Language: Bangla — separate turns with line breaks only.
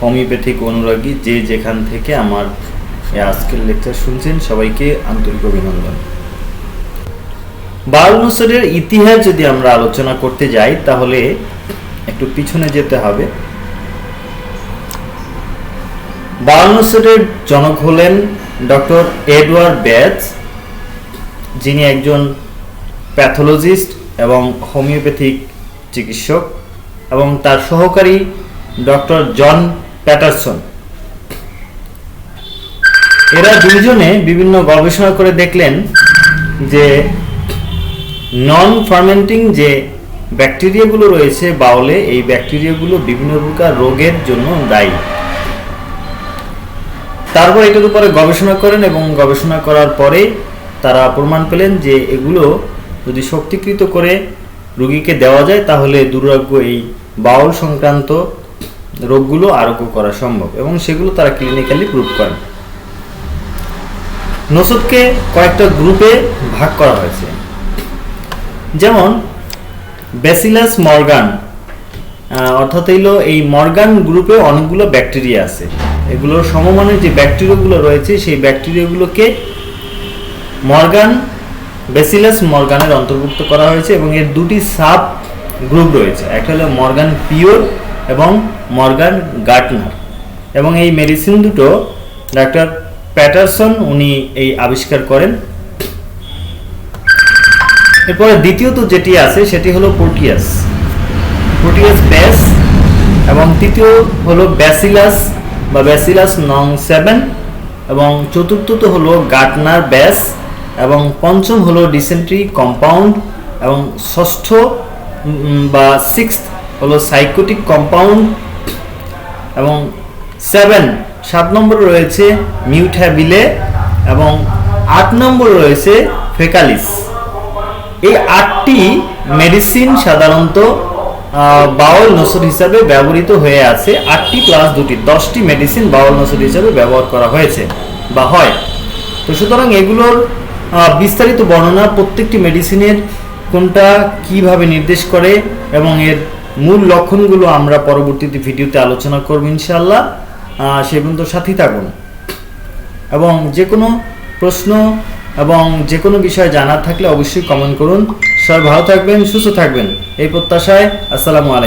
হোমিওপ্যাথিক অনুরাগী যে যেখান থেকে আমার আজকের লেকচার শুনছেন, সবাইকে আন্তরিক অভিনন্দন। বারুনুসরের ইতিহাস যদি আমরা আলোচনা করতে যাই, তাহলে একটু পিছনে যেতে হবে। বারুনুসরের জনক হলেন ডক্টর এডওয়ার্ড ব্যাচ যিনি একজন প্যাথোলজিস্ট এবং হোমিওপ্যাথিক চিকিৎসক এবং তার সহকারী ডক্টর জন প্যাটারসন। এরা দুইজনে বিভিন্ন গবেষণা করে দেখলেন যে নন ফার্মেন্টিং যে ব্যাকটেরিয়াগুলো রয়েছে বাউলে, এই ব্যাকটেরিয়াগুলো বিভিন্ন প্রকার রোগের জন্য দায়ী। তারপর এটার উপরে গবেষণা করেন এবং গবেষণা করার পরে তারা প্রমাণ পেলেন যে এগুলো যদি শক্তিকৃত করে রুগীকে দেওয়া যায়, তাহলে দুরারোগ্য এই বাউল সংক্রান্ত রোগগুলো আরোগ্য করা সম্ভব এবং সেগুলো তারা ক্লিনিক্যালি প্রুভ করেন নসদকে কয়েকটা গ্রুপে ভাগ করা হয়েছে। যেমন ব্যাসিলাস মর্গান অর্থাৎ হইল এই মর্গান গ্রুপে অনেকগুলো ব্যাকটেরিয়া আছে। এগুলোর সমমানের যে ব্যাকটেরিয়াগুলো রয়েছে, সেই ব্যাকটেরিয়াগুলোকে মর্গান বেসিলাস মর্গানের অন্তর্ভুক্ত করা হয়েছে এবং এর দুটি সাব গ্রুপ রয়েছে। একটা হলো মর্গান পিওর এবং মর্গান গার্টনার। এবং এই মেডিসিন দুটো ডাক্তার প্যাটারসন উনি এই আবিষ্কার করেন। এরপরে দ্বিতীয়ত যেটি আছে, সেটি হলো প্রোটিয়াস প্রোটিয়াস ব্যাস এবং তৃতীয় হলো ব্যাসিলাস বা ব্যাসিলাস নং সেভেন এবং চতুর্থত হলো গার্টনার ব্যাস এবং পঞ্চম হলো ডিসেন্ট্রি কম্পাউন্ড এবং ষষ্ঠ বা সিক্স হলো সাইকোটিক কম্পাউন্ড এবং সেভেন সাত নম্বর রয়েছে মিউট্যাবিলে এবং আট নম্বর রয়েছে ফেকালিস এই আটটি মেডিসিন সাধারণত বাউল নসর হিসাবে ব্যবহৃত হয়ে আছে। আটটি প্লাস দুটি, দশটি মেডিসিন বাউল নসর হিসাবে ব্যবহার করা হয়েছে বা হয়। তো সুতরাং এগুলোর বিস্তারিত বর্ণনা প্রত্যেকটি মেডিসিনের কোনটা কীভাবে নির্দেশ করে এবং এর মূল লক্ষণগুলো আমরা পরবর্তীতে ভিডিওতে আলোচনা করব ইনশাআল্লাহ। আহ, সে পর্যন্ত সাথী থাকুন। এবং যে কোনো প্রশ্ন এবং যে কোনো বিষয় জানার থাকলে অবশ্যই কমেন্ট করুন। সবাই ভালো থাকবেন সুস্থ থাকবেন। এই প্রত্যাশায় আসসালামু আলাইকুম।